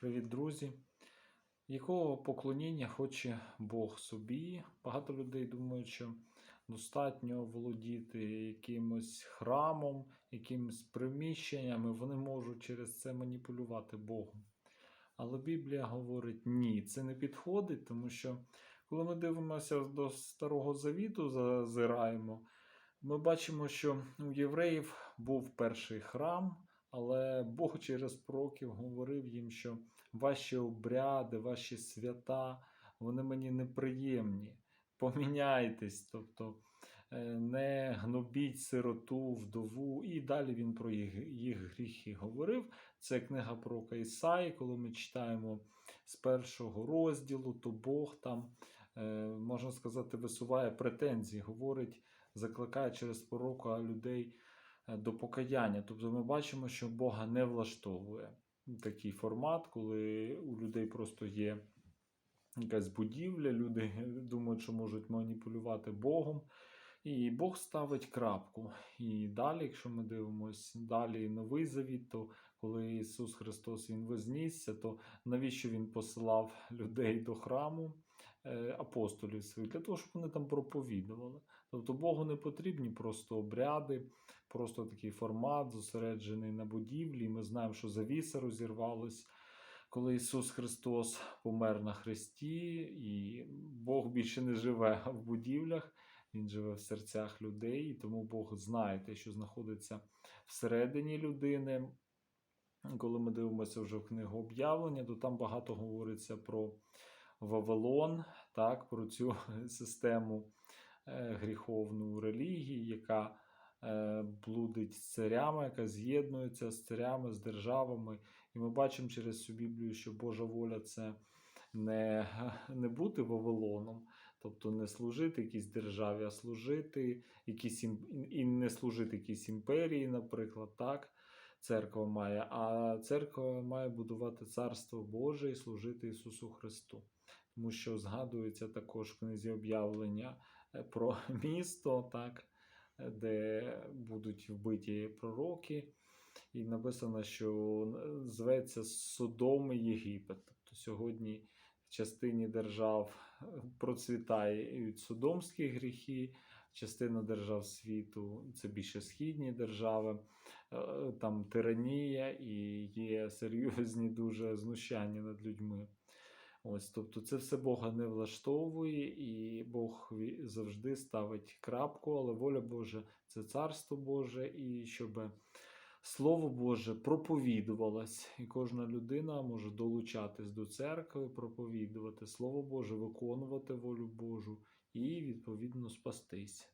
Привіт, друзі! Якого поклоніння хоче Бог собі? Багато людей думають, що достатньо володіти якимось храмом, якимось приміщеннями, вони можуть через це маніпулювати Богом. Але Біблія говорить ні, це не підходить, тому що коли ми дивимося до Старого Завіту, зазираємо, ми бачимо, що у євреїв був перший храм, але Бог через пророків говорив їм, що ваші обряди, ваші свята, вони мені неприємні. Поміняйтесь, тобто е, не гнобіть сироту, вдову. І далі він про їх, їх гріхи говорив. Це книга пророка Ісаї, коли ми читаємо з першого розділу, то Бог там, е, можна сказати, висуває претензії, говорить, закликає через пророка людей до покаяння. Тобто ми бачимо, що Бога не влаштовує такий формат, коли у людей просто є якась будівля, люди думають, що можуть маніпулювати Богом. І Бог ставить крапку. І далі, якщо ми дивимося, далі новий завіт, то коли Ісус Христос Він вознісся, то навіщо Він посилав людей до храму е, апостолів своїх? Для того, щоб вони там проповідували. Тобто Богу не потрібні просто обряди, просто такий формат, зосереджений на будівлі. Ми знаємо, що завіса розірвалась. Коли Ісус Христос помер на Христі, і Бог більше не живе в будівлях, Він живе в серцях людей, і тому Бог знає те, що знаходиться всередині людини. Коли ми дивимося вже в книгу об'явлення, то там багато говориться про Вавилон, так, про цю систему е, гріховну релігії, яка е, блудить з царями, яка з'єднується з царями, з державами. І ми бачимо через цю Біблію, що Божа воля це не, не бути Вавилоном, тобто не служити якійсь державі, а служити якійсь ім- і не служити якійсь імперії, наприклад, так. Церква має, а церква має будувати царство Боже і служити Ісусу Христу. Тому що згадується також в книзі об'явлення е, про місто, так, де будуть вбиті пророки, і написано, що зветься Содом і Єгипет. Тобто сьогодні в частині держав е, процвітають содомські гріхи, частина держав світу це більше східні держави, е, там тиранія і є серйозні дуже знущання над людьми. Ось, тобто це все Бога не влаштовує, і Бог завжди ставить крапку, але воля Божа це царство Боже, і щоб Слово Боже проповідувалось, і кожна людина може долучатись до церкви, проповідувати Слово Боже, виконувати волю Божу і відповідно спастись.